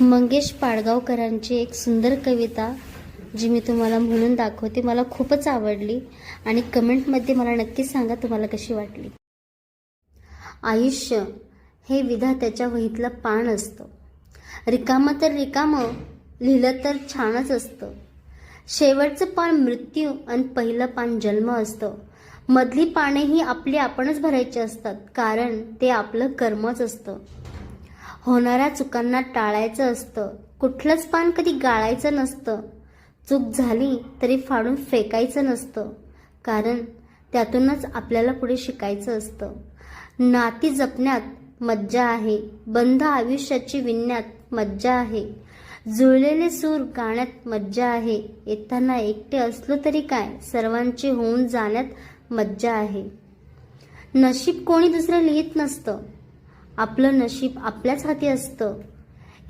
मंगेश पाडगावकरांची एक सुंदर कविता जी मी तुम्हाला म्हणून दाखवते मला खूपच आवडली आणि कमेंटमध्ये मला नक्की सांगा तुम्हाला कशी वाटली. आयुष्य हे विधात्याच्या वहीतलं पान असतं. रिकामं तर रिकामं लिहिलं तर छानच असतं. शेवटचं पान मृत्यू आणि पहिलं पान जन्म असतं. मधली पाने ही आपली आपणच भरायची असतात कारण ते आपलं कर्मच असतं. होणाऱ्या चुकांना टाळायचं असतं. कुठलंच पान कधी गाळायचं नसतं. चूक झाली तरी फाडून फेकायचं नसतं. कारण त्यातूनच आपल्याला पुढे शिकायचं असतं. नाती जपण्यात मज्जा आहे. बंध आयुष्याची विणण्यात मज्जा आहे. जुळलेले सूर गाण्यात मज्जा आहे. येताना एकटे असलो तरी काय? सर्वांचे होऊन जाण्यात मज्जा आहे. नशीब कोणी दुसरं लिहित नसतं. आपलं नशीब आपल्याच हाती असतं.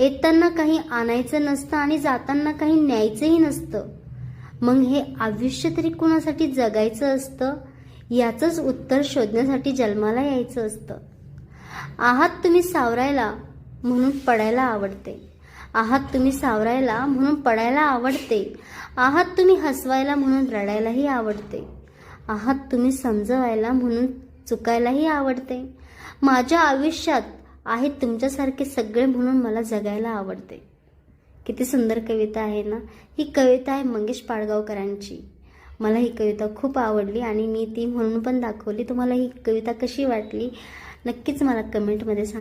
येताना काही आणायचं नसतं आणि जाताना काही न्यायचंही नसतं. मग हे आयुष्य तरी कोणासाठी जगायचं असतं? याचंच उत्तर शोधण्यासाठी जन्माला यायचं असतं. आहात तुम्ही सावरायला म्हणून पडायला आवडते. आहात तुम्ही सावरायला म्हणून पडायला आवडते. आहात तुम्ही हसवायला म्हणून रडायलाही आवडते. आहात तुम्ही समजवायला म्हणून चुकायलाही आवडते. माझ्या आयुष्यात आहेत तुमच्यासारखे सगळे म्हणून मला जगायला आवडते. किती सुंदर कविता आहे ना? ही कविता आहे मंगेश पाडगावकरांची. मला ही कविता खूप आवडली आणि मी ती म्हणून पण दाखवली. तुम्हाला ही कविता कशी वाटली? नक्कीच मला कमेंटमध्ये सांग.